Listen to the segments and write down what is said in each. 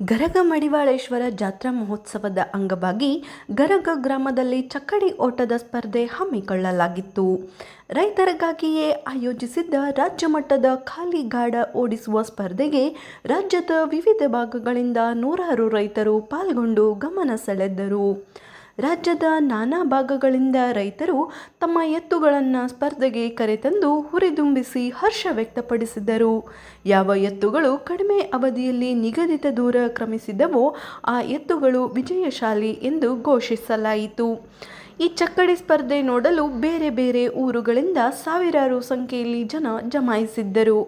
ಗರಗ ಮಡಿವಾಳೇಶ್ವರ ಜಾತ್ರಾ ಮಹೋತ್ಸವದ ಅಂಗವಾಗಿ ಗರಗ ಗ್ರಾಮದಲ್ಲಿ ಚಕ್ಕಡಿ ಓಟದ ಸ್ಪರ್ಧೆ ಹಮ್ಮಿಕೊಳ್ಳಲಾಗಿತ್ತು. ರೈತರಿಗಾಗಿಯೇ ಆಯೋಜಿಸಿದ್ದ ರಾಜ್ಯ ಮಟ್ಟದ ಖಾಲಿ ಗಾಡ ಓಡಿಸುವ ಸ್ಪರ್ಧೆಗೆ ರಾಜ್ಯದ ವಿವಿಧ ಭಾಗಗಳಿಂದ ನೂರಾರು ರೈತರು ಪಾಲ್ಗೊಂಡು ಗಮನ ಸೆಳೆದರು. ರಾಜ್ಯದ ನಾನಾ ಭಾಗಗಳಿಂದ ರೈತರು ತಮ್ಮ ಎತ್ತುಗಳನ್ನು ಸ್ಪರ್ಧೆಗೆ ಕರೆತಂದು ಹುರಿದುಂಬಿಸಿ ಹರ್ಷ ವ್ಯಕ್ತಪಡಿಸಿದರು. ಯಾವ ಎತ್ತುಗಳು ಕಡಿಮೆ ಅವಧಿಯಲ್ಲಿ ನಿಗದಿತ ದೂರ ಕ್ರಮಿಸಿದವೋ ಆ ಎತ್ತುಗಳು ವಿಜಯಶಾಲಿ ಎಂದು ಘೋಷಿಸಲಾಯಿತು. ಈ ಚಕ್ಕಡಿ ಸ್ಪರ್ಧೆ ನೋಡಲು ಬೇರೆ ಬೇರೆ ಊರುಗಳಿಂದ ಸಾವಿರಾರು ಸಂಖ್ಯೆಯಲ್ಲಿ ಜನ ಜಮಾಯಿಸಿದ್ದರು.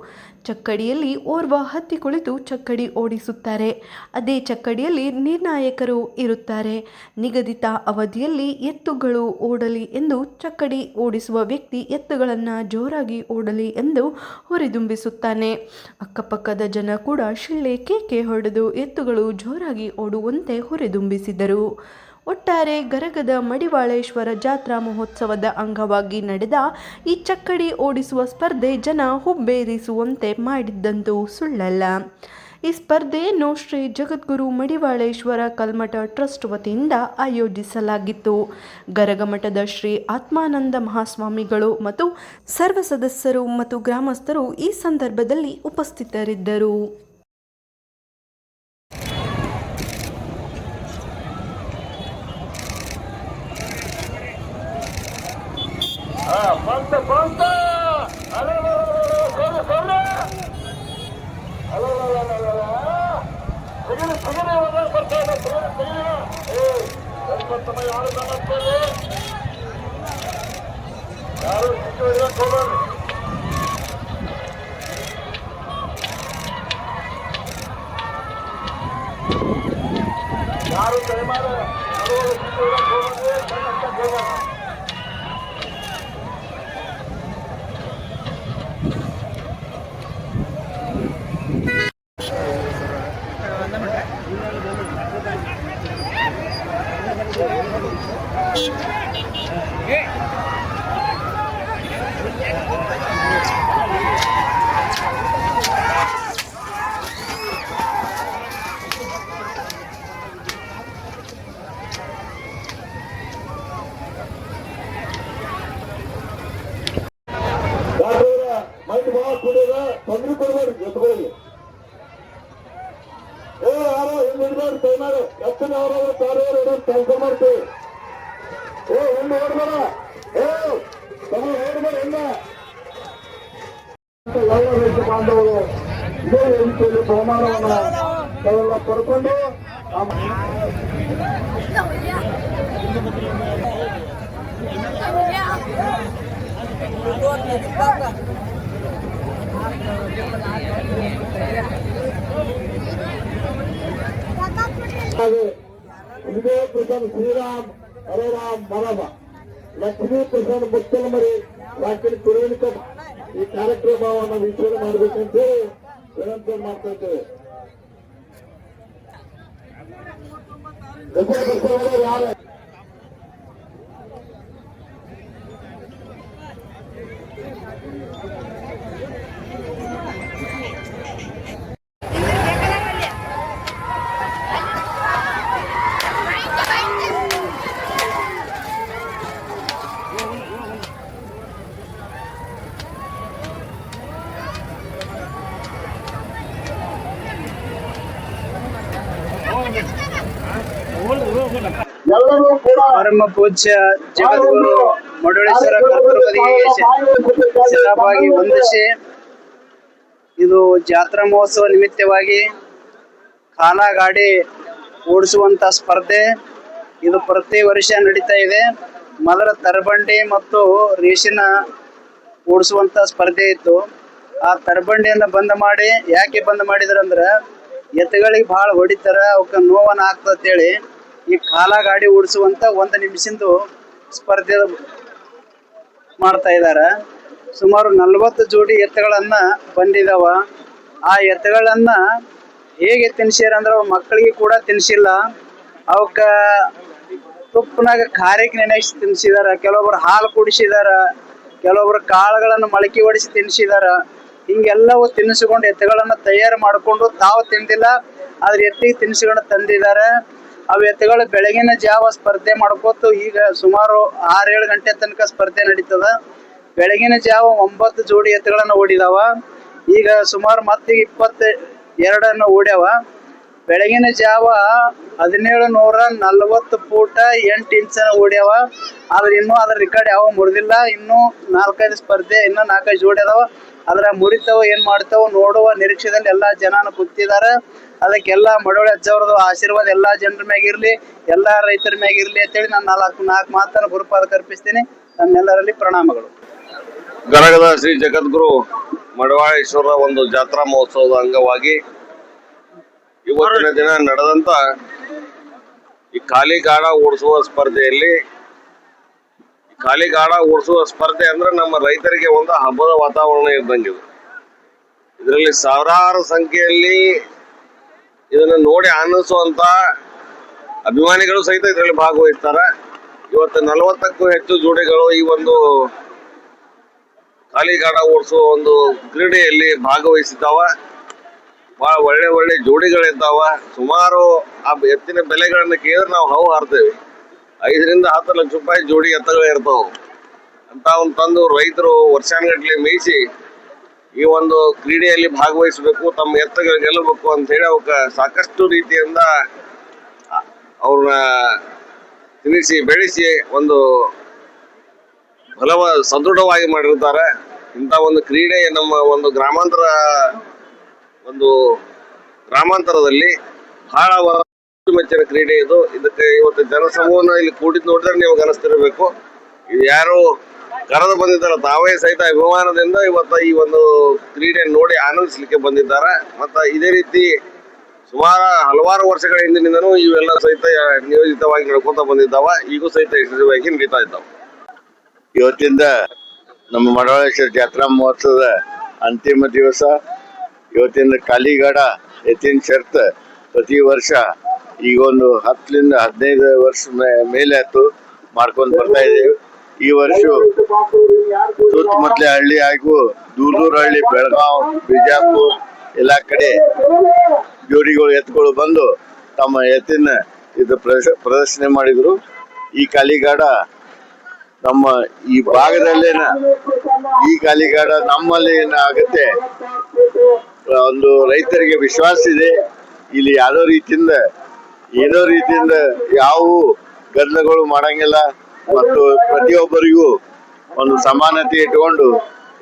ಚಕ್ಕಡಿಯಲ್ಲಿ ಓರ್ವ ಹತ್ತಿ ಕುಳಿತು ಚಕ್ಕಡಿ ಓಡಿಸುತ್ತಾರೆ. ಅದೇ ಚಕ್ಕಡಿಯಲ್ಲಿ ನಿರ್ಣಾಯಕರು ಇರುತ್ತಾರೆ. ನಿಗದಿತ ಅವಧಿಯಲ್ಲಿ ಎತ್ತುಗಳು ಓಡಲಿ ಎಂದು ಚಕ್ಕಡಿ ಓಡಿಸುವ ವ್ಯಕ್ತಿ ಎತ್ತುಗಳನ್ನು ಜೋರಾಗಿ ಓಡಲಿ ಎಂದು ಹುರಿದುಂಬಿಸುತ್ತಾನೆ. ಅಕ್ಕಪಕ್ಕದ ಜನ ಕೂಡ ಶಿಳ್ಳೆ ಕೇಕೆ ಹೊಡೆದು ಎತ್ತುಗಳು ಜೋರಾಗಿ ಓಡುವಂತೆ ಹುರಿದುಂಬಿಸಿದರು. ಒಟ್ಟಾರೆ ಗರಗದ ಮಡಿವಾಳೇಶ್ವರ ಜಾತ್ರಾ ಮಹೋತ್ಸವದ ಅಂಗವಾಗಿ ನಡೆದ ಈ ಚಕ್ಕಡಿ ಓಡಿಸುವ ಸ್ಪರ್ಧೆ ಜನ ಹುಬ್ಬೇರಿಸುವಂತೆ ಮಾಡಿದ್ದಂತೂ ಸುಳ್ಳಲ್ಲ. ಈ ಸ್ಪರ್ಧೆಯನ್ನು ಶ್ರೀ ಜಗದ್ಗುರು ಮಡಿವಾಳೇಶ್ವರ ಕಲ್ಮಠ ಟ್ರಸ್ಟ್ ವತಿಯಿಂದ ಆಯೋಜಿಸಲಾಗಿತ್ತು. ಗರಗಮಠದ ಶ್ರೀ ಆತ್ಮಾನಂದ ಮಹಾಸ್ವಾಮಿಗಳು ಮತ್ತು ಸರ್ವ ಸದಸ್ಯರು ಮತ್ತು ಗ್ರಾಮಸ್ಥರು ಈ ಸಂದರ್ಭದಲ್ಲಿ ಉಪಸ್ಥಿತರಿದ್ದರು. ஐம்பத்தொன்னு யாரும் நாற்பது யாரும் சொல்றாரு. யாரும் தயமாறு அறுபது போவாங்க 예. ತಮ್ಮ ಓಡ್ಬೇಡ ಹಿಂದ ಎಲ್ಲ ರೈತ ಬಾಂಧವರು ಇದೇ ವೇದಿಕೆಯಲ್ಲಿ ಬಹುಮಾನವನ್ನ ತಾವೆಲ್ಲ ಪಡ್ಕೊಂಡು ಆ ಹಾಗೆ ಇದೇ ಪ್ರಸನ್ನ ಶ್ರೀರಾಮ್ ಹರೇ ರಾಮ್ ಮರಮ ಲಕ್ಷ್ಮೀ ಪ್ರಸನ್ನ ಮುತ್ತಲಮರಿ ರಾಕೆಟ್ ಕುರುವಿನಿಕ ಈ ಕಾರ್ಯಕ್ರಮವನ್ನು ವೀಕ್ಷಣೆ ಮಾಡಬೇಕಂತ ಹೇಳಿ ವಿನಂತಿ ಮಾಡ್ತಾ ಇದ್ದೇವೆ ಗಜ ಬಸವಣ್ಣ ಯಾರ ಪರಮ ಪೂಜ್ಯ ಜಗದ್ಗುರು ಮಡಳೇಶ್ವರ ಸಿದ್ಧವಾಗಿ ವಂದಿಸಿ ಇದು ಜಾತ್ರಾ ಮಹೋತ್ಸವ ನಿಮಿತ್ತವಾಗಿ ಕಾಲ ಗಾಡಿ ಓಡಿಸುವಂತ ಸ್ಪರ್ಧೆ. ಇದು ಪ್ರತಿ ವರ್ಷ ನಡೀತಾ ಇದೆ. ಮೊದಲ ತರಬಂಡಿ ಮತ್ತು ರೇಷಿನ ಓಡಿಸುವಂತ ಸ್ಪರ್ಧೆ ಇತ್ತು. ಆ ತರಬಂಡಿಯನ್ನ ಬಂದ್ ಮಾಡಿ ಯಾಕೆ ಬಂದ್ ಮಾಡಿದ್ರಂದ್ರ ಎತ್ತುಗಳಿಗೆ ಬಹಳ ಹೊಡಿತಾರ ಅವಕ್ಕೆ ನೋವನ್ನ ಆಗ್ತದೇಳಿ ಈ ಕಾಲ ಗಾಡಿ ಓಡಿಸುವಂತ ಒಂದು ನಿಮಿಷದ್ದು ಸ್ಪರ್ಧೆ ಮಾಡ್ತಾ ಇದ್ದಾರೆ. ಸುಮಾರು ನಲ್ವತ್ತು ಜೋಡಿ ಎತ್ತುಗಳನ್ನ ಬಂದಿದಾವ. ಆ ಎತ್ತುಗಳನ್ನ ಹೇಗೆ ತಿನ್ಸ್ಯಾರ ಅಂದ್ರೆ ಮಕ್ಕಳಿಗೆ ಕೂಡ ತಿನ್ಸಿಲ್ಲ. ಅವಕ್ಕ ತುಪ್ಪನಾಗ ಖಾರಕ್ಕೆ ನೆನೆಸಿ ತಿನ್ಸಿದಾರ. ಕೆಲವೊಬ್ರು ಹಾಲು ಕುಡಿಸಿದಾರ. ಕೆಲವೊಬ್ರು ಕಾಳುಗಳನ್ನು ಮೊಳಕೆ ಹೊಡಿಸಿ ತಿನ್ಸಿದಾರ. ಹಿಂಗೆಲ್ಲವೂ ತಿನ್ನಿಸಿಕೊಂಡು ಎತ್ತುಗಳನ್ನ ತಯಾರು ಮಾಡಿಕೊಂಡು ತಾವು ತಿಂದಿಲ್ಲ. ಆದ್ರೆ ಎತ್ತಿಗೆ ತಿನ್ಸಿಕೊಂಡು ತಂದಿದ್ದಾರೆ. ಅವು ಎತ್ತುಗಳು ಬೆಳಗಿನ ಜಾವ ಸ್ಪರ್ಧೆ ಮಾಡ್ಕೋತು, ಈಗ ಸುಮಾರು ಆರೇಳು ಗಂಟೆ ತನಕ ಸ್ಪರ್ಧೆ ನಡೀತದ. ಬೆಳಗಿನ ಜಾವ ಒಂಬತ್ತು ಜೋಡಿ ಎತ್ತುಗಳನ್ನು ಓಡಿದಾವ. ಈಗ ಸುಮಾರು ಮತ್ತೆ ಇಪ್ಪತ್ತ ಎರಡನ್ನು ಓಡ್ಯಾವ. ಬೆಳಗಿನ ಜಾವ ಹದಿನೇಳು ನೂರ ನಲ್ವತ್ತು ಫೂಟ ಎಂಟು ಇಂಚನ ಓಡ್ಯಾವ. ಆದ್ರೆ ಇನ್ನೂ ಅದ್ರ ರೆಕಾರ್ಡ್ ಯಾವ ಮುರಿದಿಲ್ಲ. ಇನ್ನೂ ನಾಲ್ಕೈದು ಸ್ಪರ್ಧೆ, ಇನ್ನೂ ನಾಲ್ಕೈದು ಜೋಡಿ ಅದಾವ. ಅದ್ರ ಮುರಿತಾವ, ಏನ್ ಮಾಡ್ತಾವ ನೋಡುವ ನಿರೀಕ್ಷೆದಲ್ಲಿ ಎಲ್ಲಾ ಜನನ ಅದಕ್ಕೆ ಅದಕ್ಕೆಲ್ಲ ಮಡವಳಿ ಅಜ್ಜವ್ರದ್ದು ಆಶೀರ್ವಾದ ಎಲ್ಲಾ ಜನರ ಮ್ಯಾಗಿರ್ಲಿ, ಎಲ್ಲಾ ರೈತರ ಮ್ಯಾಗಿರ್ಲಿ ಅಂತೇಳಿ ನಾನು ನಾಲ್ಕು ನಾಲ್ಕು ಮಾತನ್ನು ಗುರುಪಾದ ಕಲ್ಪಿಸ್ತೀನಿ. ತಮ್ಮೆಲ್ಲರಲ್ಲಿ ಪ್ರಣಾಮಗಳು. ಗರಗದ ಶ್ರೀ ಜಗದ್ಗುರು ಮಡವಾಳೇಶ್ವರ ಒಂದು ಜಾತ್ರಾ ಮಹೋತ್ಸವದ ಅಂಗವಾಗಿ ಇವತ್ತಿನ ದಿನ ನಡೆದಂತ ಈ ಖಾಲಿ ಗಾಡ ಓಡಿಸುವ ಸ್ಪರ್ಧೆಯಲ್ಲಿ ಈ ಖಾಲಿ ಗಾಡ ಓಡಿಸುವ ಸ್ಪರ್ಧೆ ಅಂದ್ರೆ ನಮ್ಮ ರೈತರಿಗೆ ಒಂದು ಹಬ್ಬದ ವಾತಾವರಣ ಇದ್ದಂಗಿದೆ. ಇದರಲ್ಲಿ ಸಾವಿರಾರು ಸಂಖ್ಯೆಯಲ್ಲಿ ಇದನ್ನು ನೋಡಿ ಆನಂದಿಸುವಂತ ಅಭಿಮಾನಿಗಳು ಸಹಿತ ಇದರಲ್ಲಿ ಭಾಗವಹಿಸ್ತಾರೆ. ಇವತ್ತು ನಲವತ್ತಕ್ಕೂ ಹೆಚ್ಚು ಜೋಡಿಗಳು ಈ ಒಂದು ಖಾಲಿಗಾಡ ಓಡಿಸುವ ಒಂದು ಕ್ರೀಡೆಯಲ್ಲಿ ಭಾಗವಹಿಸಿದ್ದಾವ. ಬಹಳ ಒಳ್ಳೆ ಒಳ್ಳೆ ಜೋಡಿಗಳಿದ್ದಾವ. ಸುಮಾರು ಆ ಎತ್ತಿನ ಬೆಲೆಗಳನ್ನು ಕೇಳಿದ್ರೆ ನಾವು ಹಾವು ಹಾರ್ತೇವೆ ಐದರಿಂದ ಹತ್ತು ಲಕ್ಷ ರೂಪಾಯಿ ಜೋಡಿ ಎತ್ತಗಳು ಇರ್ತಾವ. ಅಂತ ಒಂದು ತಂದು ರೈತರು ವರ್ಷಾನುಗಟ್ಲೆ ಮೇಯಿಸಿ ಈ ಒಂದು ಕ್ರೀಡೆಯಲ್ಲಿ ಭಾಗವಹಿಸಬೇಕು, ತಮ್ಮ ಎತ್ತಗಳು ಗೆಲ್ಲಬೇಕು ಅಂತ ಹೇಳಿ ಅವಕ್ಕೆ ಸಾಕಷ್ಟು ರೀತಿಯಿಂದ ಅವ್ರನ್ನ ತಿಳಿಸಿ ಬೆಳೆಸಿ ಒಂದು ಬಲವ ಸದೃಢವಾಗಿ ಮಾಡಿರ್ತಾರೆ. ಇಂಥ ಒಂದು ಕ್ರೀಡೆ ನಮ್ಮ ಒಂದು ಗ್ರಾಮಾಂತರ, ಒಂದು ಗ್ರಾಮಾಂತರದಲ್ಲಿ ಬಹಳ ಮೆಚ್ಚಿನ ಕ್ರೀಡೆ ಇದು. ಇದಕ್ಕೆ ಇವತ್ತು ಜನಸಮೂಹನ ಇಲ್ಲಿ ಕೂಡಿದ್ ನೋಡಿದ್ರೆ ನೀವು ಕನಸ್ತಿರಬೇಕು ಯಾರು ಕರೆದು ಬಂದಿದ್ದಾರೆ, ತಾವೇ ಸಹಿತ ಅಭಿಮಾನದಿಂದ ಇವತ್ತ ಈ ಒಂದು ಕ್ರೀಡೆ ನೋಡಿ ಆನಂದಿಸ್ಲಿಕ್ಕೆ ಬಂದಿದ್ದಾರೆ. ಮತ್ತ ಇದೇ ರೀತಿ ಸುಮಾರು ಹಲವಾರು ವರ್ಷಗಳ ಹಿಂದಿನಿಂದನೂ ಇವೆಲ್ಲ ಸಹಿತ ನಿಯೋಜಿತವಾಗಿ ನಡ್ಕೊಂತ ಬಂದಿದ್ದಾವ. ಈಗೂ ಸಹಿತ ಯಶಸ್ವಿಯಾಗಿ ನಡೀತಾ ಇದ್ದಾವೆ. ಇವತ್ತಿಂದ ನಮ್ಮ ಮಡವಾಳೇಶ್ವರ ಜಾತ್ರಾ ಮಹೋತ್ಸವದ ಅಂತಿಮ ದಿವಸ. ಇವತ್ತಿಂದ ಕಾಲಿಗಾಡ ಎತ್ತಿನ ಶರ್ತ್ ಪ್ರತಿ ವರ್ಷ ಈಗ ಒಂದು ಹತ್ತರಿಂದ ಹದಿನೈದು ವರ್ಷ ಮೇ- ಮೇಲೆ ಆಯ್ತು ಮಾಡ್ಕೊಂಡು ಬರ್ತಾ ಇದ್ದೇವೆ. ಈ ವರ್ಷ ಸುತ್ತಮುತ್ತಲ ಹಳ್ಳಿ ಹಾಗೂ ದೂರ ದೂರ ಹಳ್ಳಿ ಬೆಳಗಾವ್, ಬಿಜಾಪುರ್ ಎಲ್ಲ ಕಡೆ ಜೋಡಿಗಳು ಎತ್ತುಗಳು ಬಂದು ತಮ್ಮ ಎತ್ತಿನ ಇದು ಪ್ರದರ್ಶ- ಪ್ರದರ್ಶನ ಮಾಡಿದ್ರು. ಈ ಕಾಲಿಗಾಡ ನಮ್ಮ ಈ ಭಾಗದಲ್ಲೇನ ಈ ಕಾಲಿಗಾಡ ನಮ್ಮಲ್ಲಿ ಏನಾಗುತ್ತೆ ಒಂದು ರೈತರಿಗೆ ವಿಶ್ವಾಸ ಇದೆ. ಇಲ್ಲಿ ಯಾವ್ದೋ ರೀತಿಯಿಂದ ಏನೋ ರೀತಿಯಿಂದ ಯಾವ ಗದ್ದಲಗಳು ಮಾಡಂಗಿಲ್ಲ ಮತ್ತು ಪ್ರತಿಯೊಬ್ಬರಿಗೂ ಒಂದು ಸಮಾನತೆ ಇಟ್ಕೊಂಡು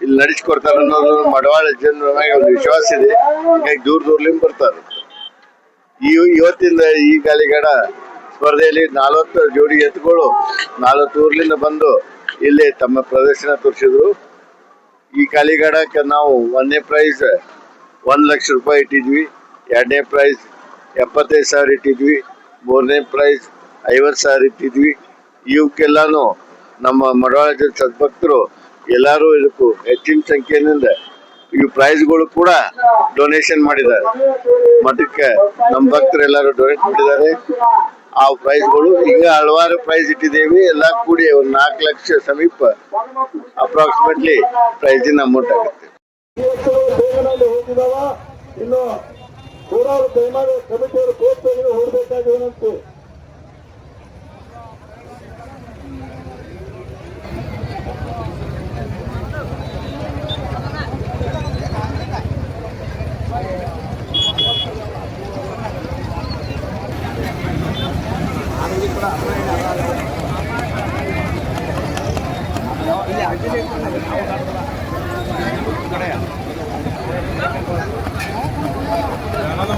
ಇಲ್ಲಿ ನಡೆಸ್ಕೊಡ್ತಾರೆ ಅನ್ನೋದು ಮಡವಾಳ ಜನರ ಒಂದು ವಿಶ್ವಾಸ ಇದೆ. ಹೀಗಾಗಿ ದೂರ ದೂರ್ಲಿಂದ ಬರ್ತಾರೆ. ಈ ಇವತ್ತಿಂದ ಈ ಗಾಲಿಗಡ ಸ್ಪರ್ಧೆಯಲ್ಲಿ ನಾಲ್ವತ್ತು ಜೋಡಿ ಎತ್ತುಗಳು ನಾಲ್ವತ್ತು ಊರ್ಲಿಂದ ಬಂದು ಇಲ್ಲಿ ತಮ್ಮ ಪ್ರದರ್ಶನ ತೋರಿಸಿದ್ರು. ಈ ಕಾಲಿಗಡಕ್ಕೆ ನಾವು ಒಂದನೇ ಪ್ರೈಸ್ ಒಂದು ಲಕ್ಷ ರೂಪಾಯಿ ಇಟ್ಟಿದ್ವಿ. ಎರಡನೇ ಪ್ರೈಸ್ ಎಪ್ಪತ್ತೈದು ಸಾವಿರ ಇಟ್ಟಿದ್ವಿ, ಮೂರನೇ ಪ್ರೈಸ್ ಐವತ್ತು ಸಾವಿರ ಇಟ್ಟಿದ್ವಿ. ಇವಕ್ಕೆಲ್ಲಾನು ನಮ್ಮ ಮಡವಾಳ ಸದ್ಭಕ್ತರು ಎಲ್ಲರೂ ಇದಕ್ಕೂ ಹೆಚ್ಚಿನ ಸಂಖ್ಯೆಯಿಂದ ಈ ಪ್ರೈಸ್ಗಳು ಕೂಡ ಡೊನೇಷನ್ ಮಾಡಿದ್ದಾರೆ. ಮಠಕ್ಕೆ ನಮ್ಮ ಭಕ್ತರು ಎಲ್ಲರೂ ಡೊನೇಟ್ ಮಾಡಿದ್ದಾರೆ. ಆ ಪ್ರೈಸ್ಗಳು ಈಗ ಹಲವಾರು ಪ್ರೈಸ್ ಇಟ್ಟಿದ್ದೇವೆ. ಎಲ್ಲ ಕೂಡಿ ಒಂದು ನಾಲ್ಕು ಲಕ್ಷ ಸಮೀಪ ಅಪ್ರಾಕ್ಸಿಮೇಟ್ಲಿ ಪ್ರೈಸಿನ ಅಮೌಂಟ್ ಆಗುತ್ತೆ. ಕೋಲಾರ ದಯಮಾಡಿ ಕಮಿಟಿಯವರು ಕೋರ್ಟ್ಗಳಿಗೆ ಹೋಗಬೇಕಾಗಿ ವಿನಂತಿ ಇಲ್ಲ ಕಡೆಯ அதனால